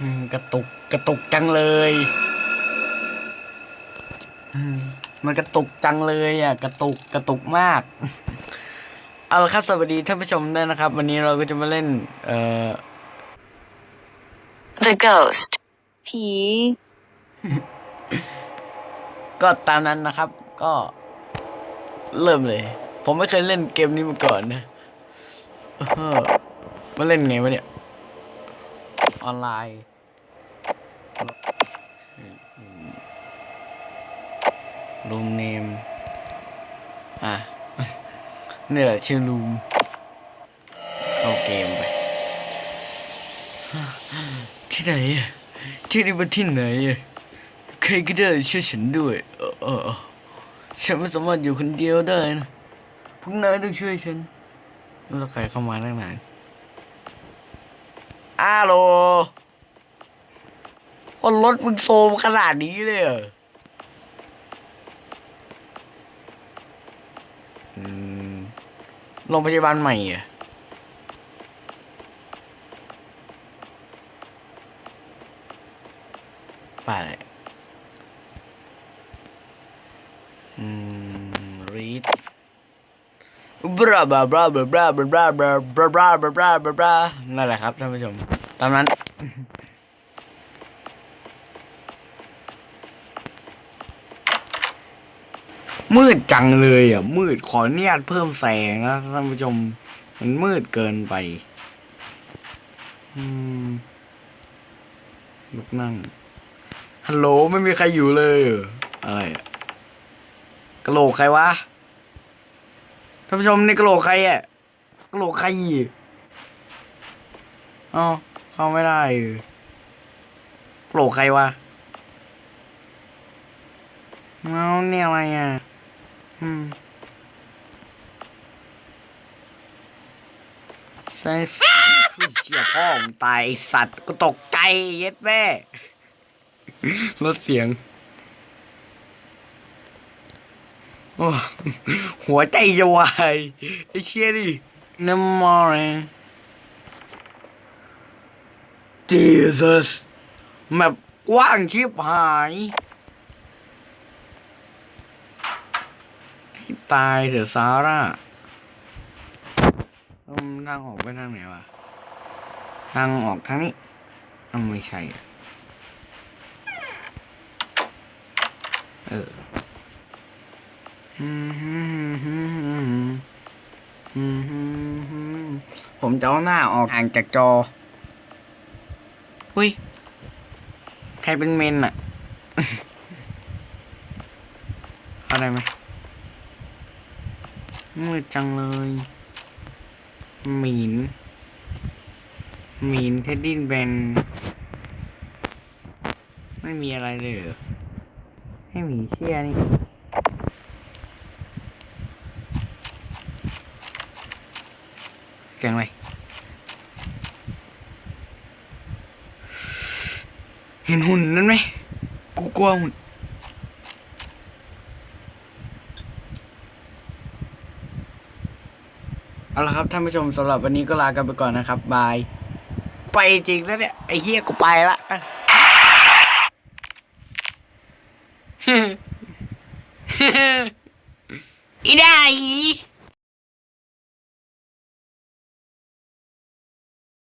อืมกระตุกกระตุกจังเลยอืมมันกระตุกจังเลยอะ กระตุกกระตุกมาก เอาละครับสวัสดีท่านผู้ชมด้วยนะครับ วันนี้เราก็จะมาเล่น เอ่อ The ghost. ผีก็ตามนั้นนะครับ ก็เริ่มเลย ผมไม่เคยเล่นเกมนี้มาก่อนนะเออมาเล่นไงวะเนี่ย ออนไลน์รูมเนม อะ นี่แหละชื่อรูม เข้าเกมไป ที่ไหนอะที่นี่มันที่ไหนอะใครก็ได้ช่วยฉันด้วยเออเออเออฉันไม่สามารถอยู่คนเดียวได้นะพวกนายต้องช่วยฉัน แล้วใครเข้ามาตั้งนาน อ้าโลโอ้รถมึงโซมขนาดนี้เลยเหรออืมโรงพยาบาลใหม่อะไปอืมรีด บราบราบราบราบราบราบราบราบราบราบราบราบรานั่นแหละครับท่านผู้ชมตามนั้นมืดจังเลยอะ มืดขออนุญาตเพิ่มแสงนะท่านผู้ชม มันมืดเกินไป อืมลุกนั่ง ฮัลโหลไม่มีใครอยู่เลย อะไรอะกะโหลกใครวะ ท่านผู้ชมนี่กะโหลกใครอะกะโหลกใครอ๋อเข้าไม่ได้เออกะโหลกใครวะเอาเนี่ยอะไรอะอืมใส่เชี่ยพ่อมึงตายไอสัตว์ก็ตกใจเย็ดแม่ลดเสียง โอ้ หัวใจจะวายไอ้เชี่ยดิน้ำมอร์ Jesus แบบกว้างชิบหายให้ตายเถอะซาร่าอืมทางออกไปทางไหนวะ ทางออกทางนี้อ้าวไม่ใช่อะเออ ผมจะเอาหน้าออกห่างจากจอหุ้ย ใครเป็นเมนอะเข้าได้ไหมมืดจังเลยหมีนหมีนเทดดี้แบน ไม่มีอะไรเลย ให้หมีเชี่ยนี่ เสียงอะไรเห็นหุ่นนั่นไหมกูกลัวหุ่นเอาละครับท่านผู้ชมสำหรับวันนี้ก็ลากันไปก่อนนะครับ บาย ไปจริงแล้วเนี่ย ไอ้เฮียกูไปละอีได้